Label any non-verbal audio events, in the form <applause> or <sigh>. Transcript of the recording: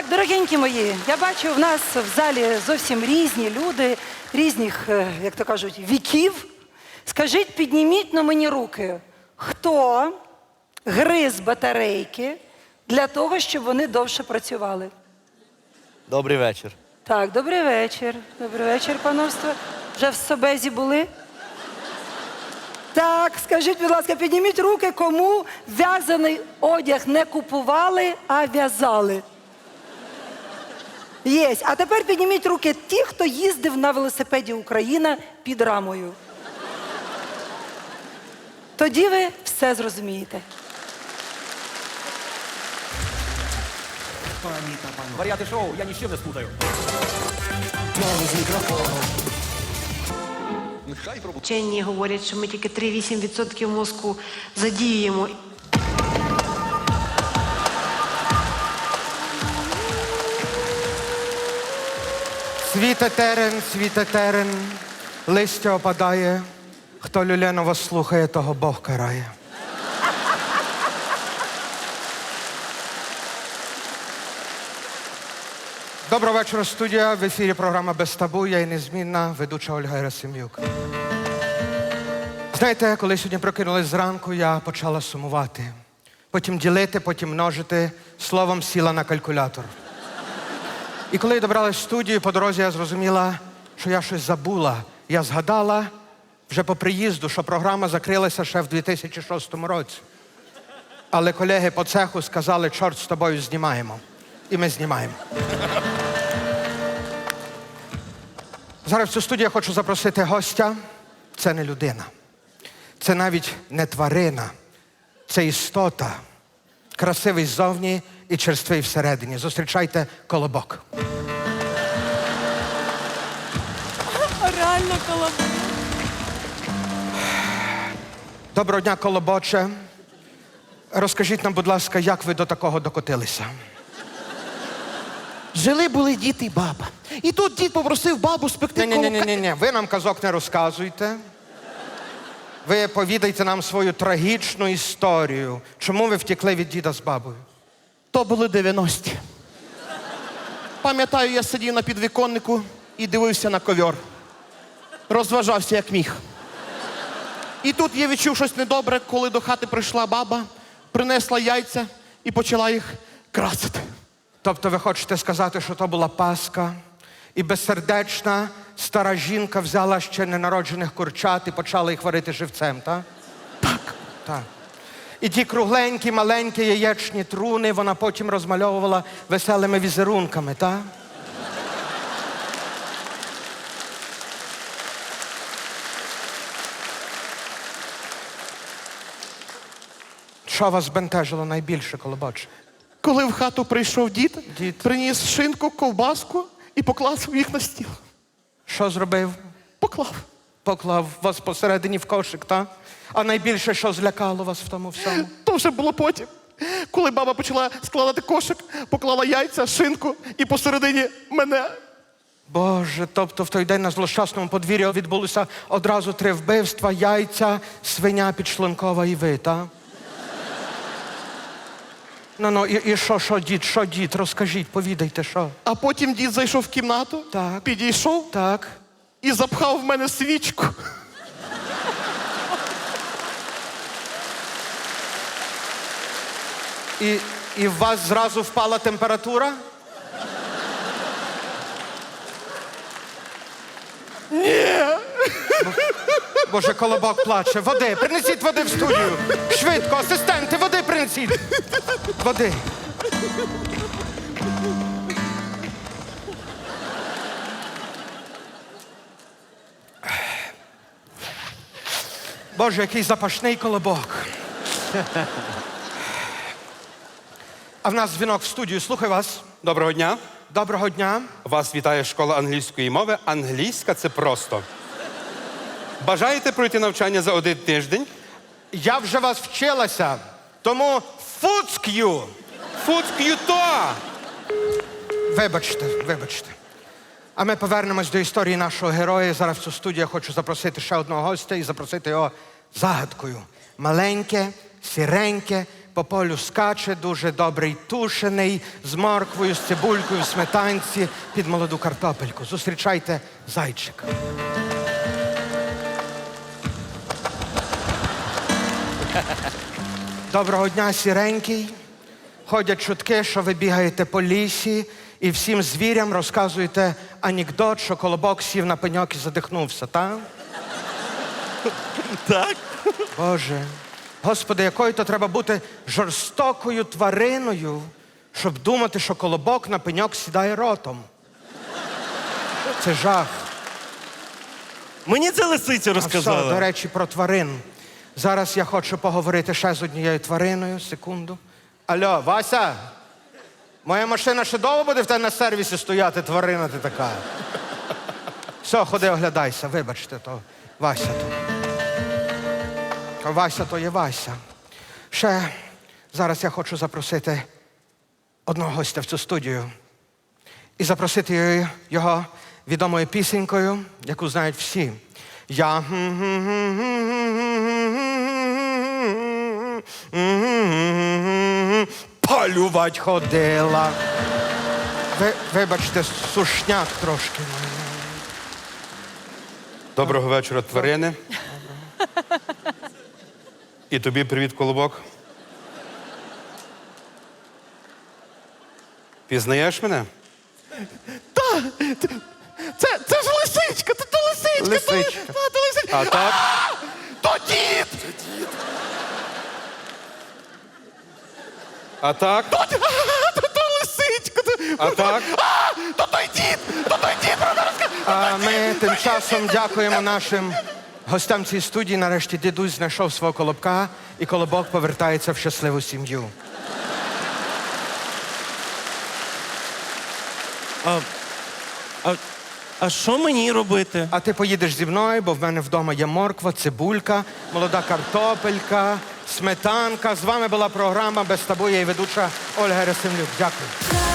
Так, дорогенькі мої, я бачу, в нас в залі зовсім різні люди, різних, е, як то кажуть, віків. Скажіть, підніміть на мені руки, хто гриз батарейки для того, щоб вони довше працювали? Добрий вечір. Так, добрий вечір. Добрий вечір, пановство. Вже в собезі були? Так, скажіть, будь ласка, підніміть руки, кому в'язаний одяг не купували, а в'язали. Єсть. А тепер підніміть руки ті, хто їздив на велосипеді Україна під рамою. Тоді ви все зрозумієте. Варіати шоу, я ні з чим не спутаю. Вчені говорять, що ми тільки 3-8% мозку задіюємо. Світе терен, світе терен, листя опадає. Хто люленово слухає, того Бог карає. Доброго вечора, студія. В ефірі програма Без табу. Я і незмінна ведуча Ольга Герасим'юк. Знаєте, коли сьогодні прокинулась зранку, я почала сумувати. Потім ділити, потім множити. Словом, сіла на калькулятор. І коли я добралась в студію, по дорозі я зрозуміла, що я щось забула. Я згадала вже по приїзду, що програма закрилася ще в 2006 році. Але колеги по цеху сказали, чорт з тобою знімаємо. І ми знімаємо. Зараз в цю студію я хочу запросити гостя. Це не людина. Це навіть не тварина. Це істота. Красивий ззовні і черствий всередині. Зустрічайте колобок. Реально колобок. Доброго дня, колобоче. Розкажіть нам, будь ласка, як ви до такого докотилися? Жили були дід і баба. І тут дід попросив бабу спекти Ні, ні, ні, ні, ні. Ви нам казок не розказуйте. Ви повідайте нам свою трагічну історію. Чому ви втекли від діда з бабою? То були 90-ті. Пам'ятаю, я сидів на підвіконнику і дивився на ковьор. Розважався як міг. І тут я відчув щось недобре, коли до хати прийшла баба, принесла яйця і почала їх красити. Тобто ви хочете сказати, що то була паска, і безсердечна стара жінка взяла ще ненароджених курчат і почала їх варити живцем, так? Так. Так. І ті кругленькі, маленькі яєчні труни вона потім розмальовувала веселими візерунками, так? Що вас збентежило найбільше, колобоч? Коли в хату прийшов дід, Дід. приніс шинку, ковбаску і поклав їх на стіл. Що зробив? Поклав. Поклав вас посередині в кошик, так? А найбільше, що злякало вас в тому всьому? То вже було потім. Коли баба почала складати кошик, поклала яйця, шинку і посередині мене. Боже, тобто в той день на злощасному подвір'ї відбулося одразу три вбивства, яйця, свиня підшлункова і ви, так? Ну, ну, і, і що, що, дід, що, дід, розкажіть, повідайте, що? А потім дід зайшов в кімнату, Так. підійшов Так. І запхав в мене свічку. І, і в вас зразу впала температура? Ні. Боже, колобок плаче. Води, принесіть води в студію. Швидко, асистенти, води принесіть. Води. Боже, який запашний колобок. А в нас дзвінок в студію. Слухаю вас. Доброго дня. Доброго дня. Вас вітає школа англійської мови. Англійська це просто. Бажаєте пройти навчання за один тиждень? Я вже вас вчилася, тому фуцк'ю. Фуцк'юто! Вибачте, вибачте. А ми повернемось до історії нашого героя. Зараз в цю студію я хочу запросити ще одного гостя і запросити його загадкою. Маленьке, сіреньке, по полю скаче, дуже добрий тушений, з морквою, з цибулькою, в сметанці під молоду картопельку. Зустрічайте зайчика. Доброго дня, сіренький. Ходять чутки, що ви бігаєте по лісі і всім звірям розказуєте анекдот, що колобок сів на пеньок і задихнувся, так? Так? Боже, Господи, якою то треба бути жорстокою твариною, щоб думати, що колобок на пеньок сідає ротом. Це жах. Мені це лисиця А все, до речі, про тварин. Зараз я хочу поговорити ще з однією твариною. Секунду. Алло, Вася, моя машина ще довго буде в тебе на сервісі стояти, тварина ти така. Все, ходи, оглядайся, вибачте, то Вася то. Вася то є Вася. Ще зараз я хочу запросити одного гостя в цю студію і запросити його- відомою пісенькою, яку знають всі. Я полювать ходила. Ви, вибачте, сушняк трошки. Доброго вечора, тварини. І тобі привіт, колобок. Пізнаєш мене? Це, це ж лисичка, це то лисичка. Лисичка. То, та, то лисичка. А так? То дід! А так? То, <laughs> то, лисичка. А так? А, то той дід! То той дід! А тим часом дякуємо нашим гостям цієї студії. Нарешті дідусь знайшов свого колобка, і колобок повертається в щасливу сім'ю. А, а що мені робити? А ти поїдеш зі мною, бо в мене вдома є морква, цибулька, молода картопелька, сметанка. З вами була програма без табу. Я і ведуча Ольга Ресимлюк. Дякую.